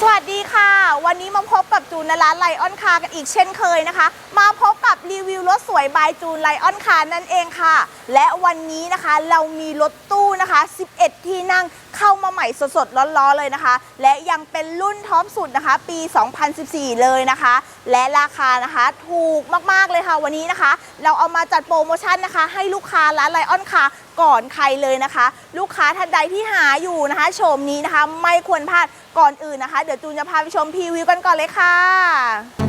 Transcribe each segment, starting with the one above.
สวัสดีค่ะ วันนี้มาพบกับจูนในร้านไลออนคาร์กันอีกเช่นเคยนะคะ มาพบกับรีวิวรถสวยบายจูนไลออนคาร์นั่นเองค่ะ และวันนี้นะคะเรามีรถตู้นะคะ 11 ที่นั่งเข้ามาใหม่สดๆ ร้อนๆ เลยนะคะ และยังเป็นรุ่นท็อปสุดนะคะ ปี 2014 เลยนะคะ และราคานะคะถูกมากๆเลยค่ะวันนี้นะคะ เราเอามาจัดโปรโมชั่นนะคะ ให้ลูกค้าร้านไลออนคาร์ก่อนใครเลยนะคะ ลูกค้าท่านใดที่หาอยู่นะคะโฉมนี้นะคะ ไม่ควรพลาด ก่อนอื่นนะคะ เดี๋ยวจูนจะพาไปชมพรีวิวกันก่อนเลยค่ะ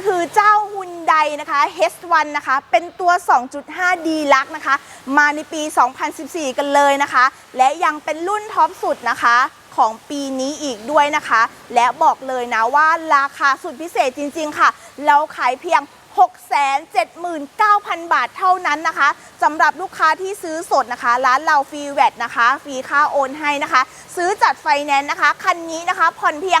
ก็คือเจ้าฮุนไดนะคะ H1 นะคะ เป็นตัว 2.5 D ลักนะคะ มาในปี 2014 กันเลยนะคะ และยังเป็นรุ่นท็อปสุดนะคะของปีนี้อีกด้วยนะคะ และบอกเลยนะว่าราคาสุดพิเศษจริง ๆ ค่ะ เราขายเพียง 679,000 บาทเท่านั้นนะคะสำหรับลูกค้าที่ซื้อสดนะคะ ร้านเราฟรีแวตนะคะ ฟรีค่าโอนให้นะคะ ซื้อจัดไฟแนนซ์นะคะ คันนี้นะคะ ผ่อนเพียง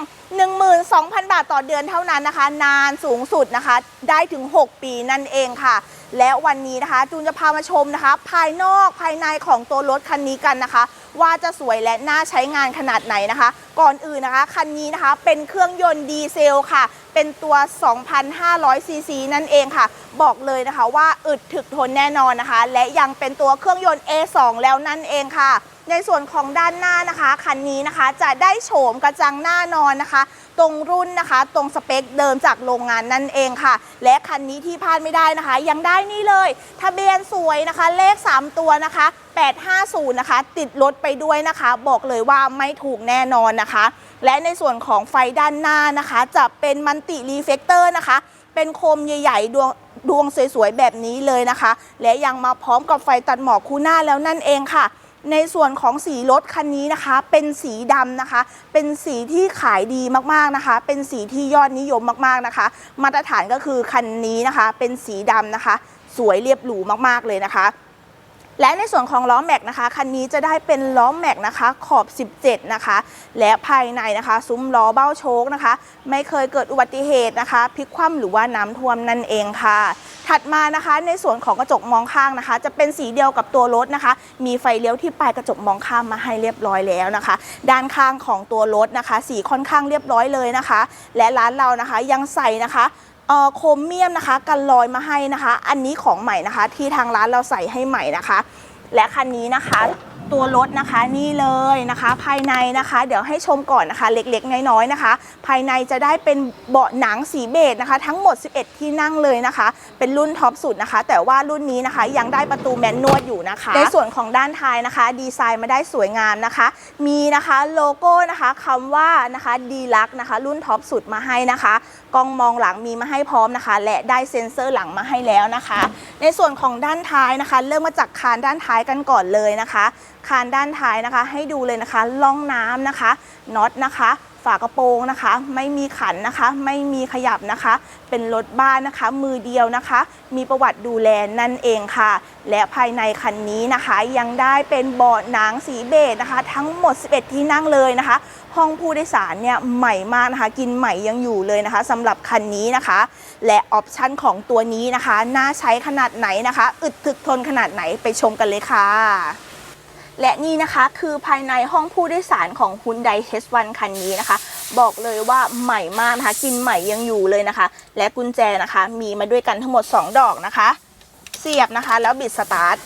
12,000 บาทต่อเดือนเท่านั้นนะคะ นานสูงสุดนะคะ ได้ถึง 6 ปีนั่นเองค่ะ และวันนี้นะคะ จูนจะพามาชมนะคะ ภายนอกภายในของตัวรถคันนี้กันนะคะ ว่าจะสวยและน่าใช้งานขนาดไหนนะคะ ก่อนอื่นนะคะ คันนี้นะคะเป็นเครื่องยนต์ดีเซลค่ะ เป็นตัว 2,500 ซีซีนั่นเองค่ะ บอกเลยนะคะว่าอึดถึกทนแน่นอนนะคะ และยังเป็นตัวเครื่องยนต์ A2 แล้วนั่นเองค่ะในส่วนของด้านหน้านะคะคันนี้นะคะจะได้โฉมกระจังหน้านอนนะคะ ตรงรุ่นนะคะ ตรงสเปคเดิมจากโรงงานนั่นเองค่ะ และคันนี้ที่พลาดไม่ได้นะคะ ยังได้นี่เลย ทะเบียนสวยนะคะ เลข 3 ตัวนะคะ 850 นะคะ ติดรถไปด้วยนะคะ บอกเลยว่าไม่ถูกแน่นอนนะคะ และในส่วนของไฟด้านหน้านะคะ จะเป็นมันติรีเฟกเตอร์นะคะ เป็นโคมใหญ่ๆดวงดวงสวยๆ แบบนี้เลยนะคะ และยังมาพร้อมกับไฟตัดหมอกคู่หน้าแล้วนั่นเองค่ะ ในส่วนของสีรถคันนี้นะคะ เป็นสีดำนะคะ เป็นสีที่ขายดีมากๆนะคะ เป็นสีที่ยอดนิยมมากๆนะคะ มาตรฐานก็คือคันนี้นะคะ เป็นสีดำนะคะ สวยเรียบหรูมากๆเลยนะคะ และในส่วนของล้อแม็กนะคะคันนี้จะได้เป็นล้อแม็กนะคะขอบ 17 นะคะ และภายในนะคะ ซุ้มล้อเบ้าโชคนะคะ ไม่เคยเกิดอุบัติเหตุนะคะพลิกคว่ำหรือว่าน้ำท่วมนั่นเองค่ะ ถัดมานะคะ ในส่วนของกระจกมองข้างนะคะ จะเป็นสีเดียวกับตัวรถนะคะ มีไฟเลี้ยวที่ปลายกระจกมองข้ามมาให้เรียบร้อยแล้วนะคะ ด้านข้างของตัวรถนะคะ สีค่อนข้างเรียบร้อยเลยนะคะ และร้านเรานะคะยังใส่นะคะ โครเมียมนะคะกันรอยมาให้นะคะ อันนี้ของใหม่นะคะ ที่ทางร้านเราใส่ให้ใหม่นะคะ และคันนี้นะคะ ตัวรถนะคะนี่เลยนะคะ ภายในนะคะ เดี๋ยวให้ชมก่อนนะคะ เล็กๆ น้อยๆนะคะ ภายในจะได้เป็นเบาะหนังสีเบจนะคะ ทั้งหมด 11 ที่นั่งเลยนะคะ เป็นรุ่นท็อปสุดนะคะ แต่ว่ารุ่นนี้นะคะยังได้ประตูแมนนวดอยู่นะคะ ในส่วนของด้านท้ายนะคะ ดีไซน์มาได้สวยงามนะคะ มีนะคะโลโก้นะคะคำว่านะคะดีลักนะคะ รุ่นท็อปสุดมาให้นะคะกล้องมองหลังมีมาให้พร้อมนะคะ และได้เซ็นเซอร์หลังมาให้แล้วนะคะ ในส่วนของด้านท้ายนะคะ เริ่มมาจากคานด้านท้ายกันก่อนเลยนะคะคานด้านท้ายนะคะ ให้ดูเลยนะคะล่องน้ำนะคะน็อตนะคะ ฝากระโปรงนะคะ ไม่มีขันนะคะ ไม่มีขยับนะคะ เป็นรถบ้านนะคะ มือเดียวนะคะ มีประวัติดูแลนั่นเองค่ะ และภายในคันนี้นะคะ ยังได้เป็นเบาะหนังสีเบจนะคะ ทั้งหมด 11 ที่นั่งเลยนะคะ ห้องผู้โดยสารเนี่ยใหม่มากนะคะ กินใหม่ยังอยู่เลยนะคะสำหรับคันนี้นะคะ และออปชันของตัวนี้นะคะ น่าใช้ขนาดไหนนะคะ อึดถึกทนขนาดไหนไปชมกันเลยค่ะ และนี่นะคะคือภายในห้องผู้โดยสารของ Hyundai H1 คันนี้นะคะ บอกเลยว่าใหม่มากนะคะกินใหม่ยังอยู่เลยนะคะ และกุญแจนะคะมีมาด้วยกันทั้งหมด 2 ดอกนะคะ เสียบนะคะแล้วบิดสตาร์ท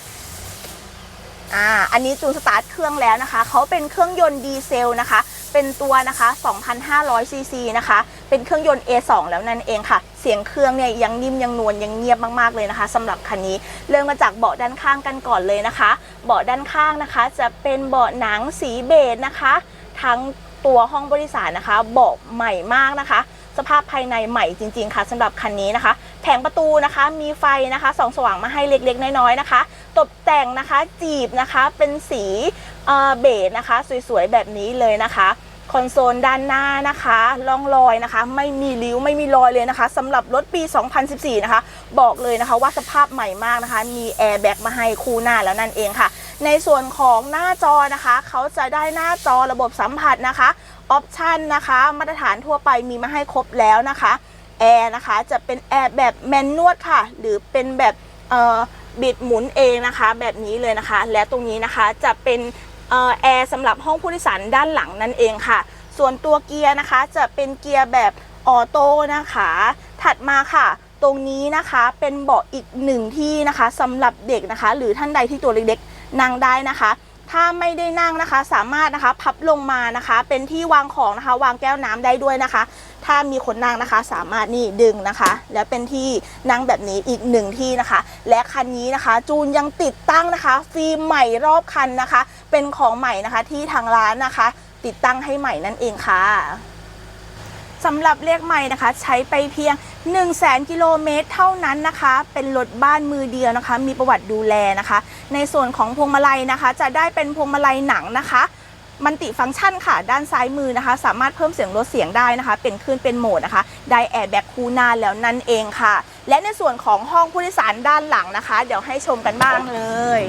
อ่าอันนี้จูนสตาร์ทเครื่องแล้วนะคะเขาเป็นเครื่องยนต์ดีเซลนะคะ เป็นตัวนะคะ2,500ซีซีนะคะ เป็นเครื่องยนต์ A2 แล้วนั่นเองค่ะ เสียงเครื่องเนี่ยยังนิ่มยังนวลยังเงียบมากๆเลยนะคะสำหรับคันนี้ เริ่มมาจากเบาะด้านข้างกันก่อนเลยนะคะ เบาะด้านข้างนะคะ จะเป็นเบาะหนังสีเบจนะคะ ทั้งตัวห้องบริษัทนะคะ เบาะใหม่มากนะคะ สภาพภายในใหม่จริง ๆ ค่ะสำหรับคันนี้นะคะ แผงประตูนะคะมีไฟนะคะสองสว่างมาให้เล็กๆ น้อยๆนะคะ ตกแต่งนะคะจีบนะคะเป็นสีเเบจนะคะ สวยๆแบบนี้เลยนะคะ คอนโซลด้านหน้านะคะร่องรอยนะคะ ไม่มีริ้วไม่มีรอยเลยนะคะสำหรับรถปี 2014 นะคะ บอกเลยนะคะว่าสภาพใหม่มากนะคะ มีแอร์แบ็กมาให้คู่หน้าแล้วนั่นเองค่ะ ในส่วนของหน้าจอนะคะ เขาจะได้หน้าจอระบบสัมผัสนะคะออปชันนะคะ มาตรฐานทั่วไปมีมาให้ครบแล้วนะคะแอร์นะคะจะเป็นแอร์แบบแมนนวลค่ะ หรือเป็นแบบบิดหมุนเองนะคะ แบบนี้เลยนะคะ และตรงนี้นะคะจะเป็น แอร์สำหรับห้องผู้โดยสารด้านหลังนั่นเองค่ะ ส่วนตัวเกียร์นะคะจะเป็นเกียร์แบบออโต้นะคะ ถัดมาค่ะ ตรงนี้นะคะเป็นเบาะอีกหนึ่งที่นะคะสำหรับเด็กนะคะ หรือท่านใดที่ตัวเล็กๆนั่งได้นะคะ ถ้าไม่ได้นั่งนะคะสามารถนะคะพับลงมานะคะ เป็นที่วางของนะคะ วางแก้วน้ำได้ด้วยนะคะ ถ้ามีคนนั่งนะคะสามารถนี่ดึงนะคะ แล้วเป็นที่นั่งแบบนี้อีกหนึ่งที่นะคะ และคันนี้นะคะ จูนยังติดตั้งนะคะ ฟิล์มใหม่รอบคันนะคะ เป็นของใหม่นะคะที่ทางร้านนะคะ ติดตั้งให้ใหม่นั่นเองค่ะสำหรับเรียกใหม่นะคะ ใช้ไปเพียง 1 0 0 0 0แกิโลเมตรเท่านั้นนะคะ เป็นรถบ้านมือเดียวนะคะ มีประวัติดูแลนะคะ ในส่วนของพวงมาลัยนะคะ จะได้เป็นพวงมาลัยหนังนะคะ มันติฟังก์ชันค่ะ ด้านซ้ายมือนะคะ สามารถเพิ่มเสียงลดเสียงได้นะคะ เป็นคลื่นเป็นโหมดนะคะ ได้แอร์แบ็กคูนาแล้วนั่นเองค่ะ และในส่วนของห้องผู้โดยสารด้านหลังนะคะ เดี๋ยวให้ชมกันบ้างเลย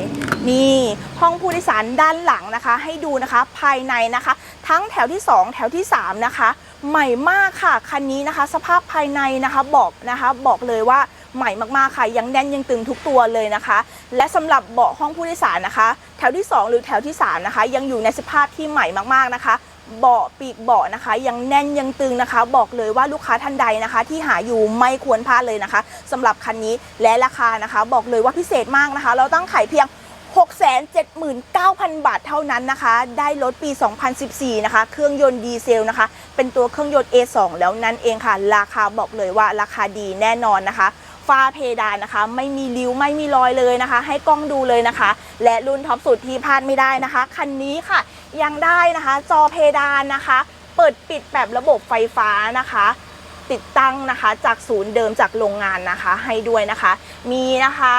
นี่ห้องผู้โดยสารด้านหลังนะคะ ให้ดูนะคะภายในนะคะ ทั้งแถวที่ 2 แถวที่ 3 นะคะ ใหม่มากค่ะคันนี้นะคะ สภาพภายในนะคะบอกนะคะ บอกเลยว่า ใหม่มากๆค่ะยังแน่นยังตึงทุกตัวเลยนะคะ และสำหรับเบาะห้องผู้โดยสารนะคะ แถวที่ 2 หรือแถวที่ 3 นะคะ ยังอยู่ในสภาพที่ใหม่มากๆนะคะเบาะปีกเบาะนะคะ ยังแน่นยังตึงนะคะ บอกเลยว่าลูกค้าท่านใดนะคะ ที่หาอยู่ไม่ควรพลาดเลยนะคะสำหรับคันนี้และราคานะคะ บอกเลยว่าพิเศษมากนะคะ เราตั้งขายเพียง 679,000 บาทเท่านั้นนะคะ ได้รถปี 2014 นะคะ เครื่องยนต์ดีเซลนะคะ เป็นตัวเครื่องยนต์ A2 แล้วนั่นเองค่ะ ราคาบอกเลยว่าราคาดีแน่นอนนะคะ ฝ้าเพดานนะคะ ไม่มีริ้วไม่มีรอยเลยนะคะ ให้กล้องดูเลยนะคะ และรุ่นท็อปสุดที่พลาดไม่ได้นะคะ คันนี้ค่ะยังได้นะคะ จอเพดานนะคะ เปิดปิดแบบระบบไฟฟ้านะคะติดตั้งนะคะจากศูนย์เดิมจากโรงงานนะคะให้ด้วยนะคะ มีนะคะ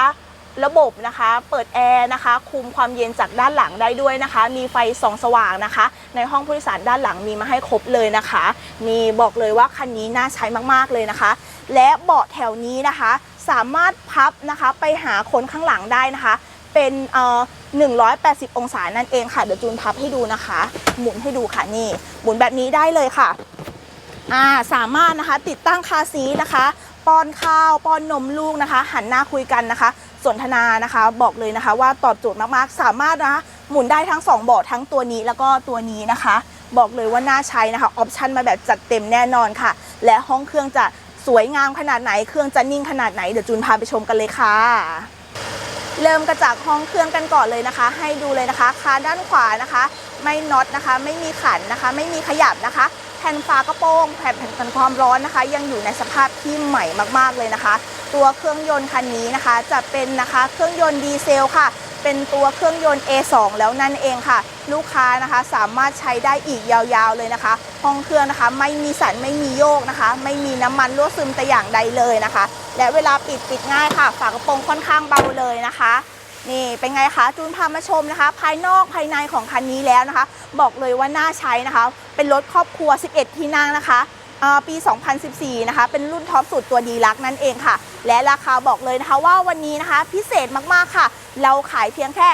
ระบบนะคะเปิดแอร์นะคะคุมความเย็นจากด้านหลังได้ด้วยนะคะ มีไฟส่องสว่างนะคะ ในห้องผู้โดยสารด้านหลังมีมาให้ครบเลยนะคะ นี่บอกเลยว่าคันนี้น่าใช้มากๆเลยนะคะ และเบาะแถวนี้นะคะ สามารถพับนะคะไปหาคนข้างหลังได้นะคะ เป็นเอ่อ180 องศานั่นเองค่ะ เดี๋ยวจูนพับให้ดูนะคะ หมุนให้ดูค่ะนี่หมุนแบบนี้ได้เลยค่ะอ่าสามารถนะคะติดตั้งคาซีนะคะป้อนข้าวป้อนนมลูกนะคะ หันหน้าคุยกันนะคะ สนทนานะคะบอกเลยนะคะ ว่าตอบโจทย์มากๆ สามารถนะคะหมุนได้ทั้ง 2 เบาะทั้งตัวนี้แล้วก็ตัวนี้นะคะ บอกเลยว่าน่าใช้นะคะออปชันมาแบบจัดเต็มแน่นอนค่ะ และห้องเครื่องจะ สวยงามขนาดไหนเครื่องจะนิ่งขนาดไหนเดี๋ยวจูนพาไปชมกันเลยค่ะ เริ่มกระจากห้องเครื่องกันก่อนเลยนะคะ ให้ดูเลยนะคะคานด้านขวานะคะ ไม่น็อตนะคะ ไม่มีขันนะคะ ไม่มีขยับนะคะ แผ่นฝากระโปรงแผ่นแผ่นกันความร้อนนะคะ ยังอยู่ในสภาพที่ใหม่มากๆเลยนะคะ ตัวเครื่องยนต์คันนี้นะคะ จะเป็นนะคะ เครื่องยนต์ดีเซลค่ะ เป็นตัวเครื่องยนต์ A2 แล้วนั่นเองค่ะ ลูกค้านะคะสามารถใช้ได้อีกยาวๆเลยนะคะ ห้องเครื่องนะคะไม่มีสันไม่มีโยกนะคะ ไม่มีน้ำมันรั่วซึมแต่อย่างใดเลยนะคะ และเวลาปิดปิดง่ายค่ะ ฝากระโปรงค่อนข้างเบาเลยนะคะนี่เป็นไงคะจูนพามาชมนะคะ ภายนอกภายในของคันนี้แล้วนะคะ บอกเลยว่าน่าใช้นะคะ เป็นรถครอบครัว 11 ที่นั่งนะคะ ปี 2014 นะคะ เป็นรุ่นท็อปสุดตัวดีลักนั่นเองค่ะ และราคาบอกเลยนะคะว่าวันนี้นะคะพิเศษมากๆค่ะ เราขายเพียงแค่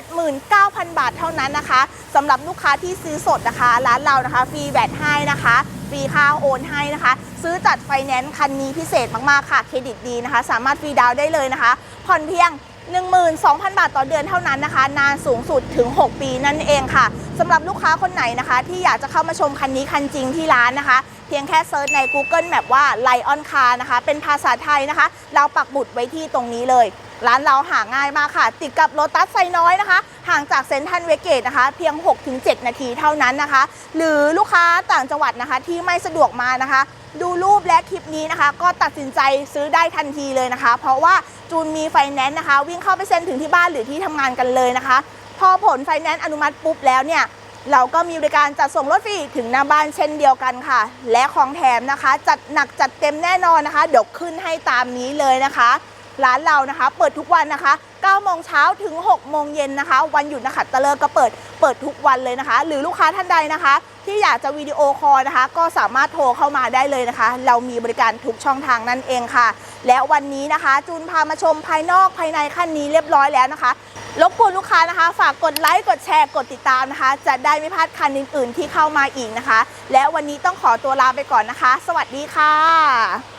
679,000 บาทเท่านั้นนะคะสำหรับลูกค้าที่ซื้อสดนะคะ ร้านเรานะคะฟรีแบตให้นะคะฟรีค่าโอนให้นะคะ ซื้อจัดไฟแนนซ์คันนี้พิเศษมากๆค่ะ เครดิตดีนะคะ สามารถฟรีดาวน์ได้เลยนะคะ ผ่อนเพียง 12,000 บาทต่อเดือนเท่านั้นนะคะ นานสูงสุดถึง 6 ปีนั่นเองค่ะสำหรับลูกค้าคนไหนนะคะ ที่อยากจะเข้ามาชมคันนี้คันจริงที่ร้านนะคะ เพียงแค่เซิร์ชใน Google Map ว่า Lion Car นะคะ เป็นภาษาไทยนะคะ เราปักหมุดไว้ที่ตรงนี้เลย ร้านเราหาง่ายมากค่ะ ติดกับโ o ตัสไซน้อยนะคะ ห่างจากเซ็นทรัลเวเกตนะคะ เพียง 6-7 นาทีเท่านั้นนะคะ หรือลูกค้าต่างจังหวัดนะคะที่ไม่สะดวกมานะคะ ดูรูปและคลิปนี้นะคะ ก็ตัดสินใจซื้อได้ทันทีเลยนะคะ เพราะว่าจูนมีไฟแนนซ์นะคะ วิ่งเข้าไปเซ็นถึงที่บ้านหรือที่ทำงานกันเลยนะคะ พอผลไฟแนนซ์อนุมัติปุ๊บแล้วเนี่ยเราก็มีบริการจัดส่งรถฟรีถึงหน้าบ้านเช่นเดียวกันค่ะ และของแถมนะคะ จัดหนักจัดเต็มแน่นอนนะคะ เดี๋ยวขึ้นให้ตามนี้เลยนะคะ ร้านเรานะคะ เปิดทุกวันนะคะ 9โมงเช้าถึง6โมงเย็นนะคะ วันหยุดนะคะตะเลิกก็เปิดเปิดทุกวันเลยนะคะ หรือลูกค้าท่านใดนะคะ ที่อยากจะวิดีโอคอลนะคะ ก็สามารถโทรเข้ามาได้เลยนะคะ เรามีบริการทุกช่องทางนั่นเองค่ะ และวันนี้นะคะ จูนพามาชมภายนอกภายในคันนี้เรียบร้อยแล้วนะคะรบกวนลูกค้านะคะ ฝากกดไลค์กดแชร์กดติดตามนะคะ จะได้ไม่พลาดคันอื่น ๆ ที่เข้ามาอีกนะคะ และวันนี้ต้องขอตัวลาไปก่อนนะคะ สวัสดีค่ะ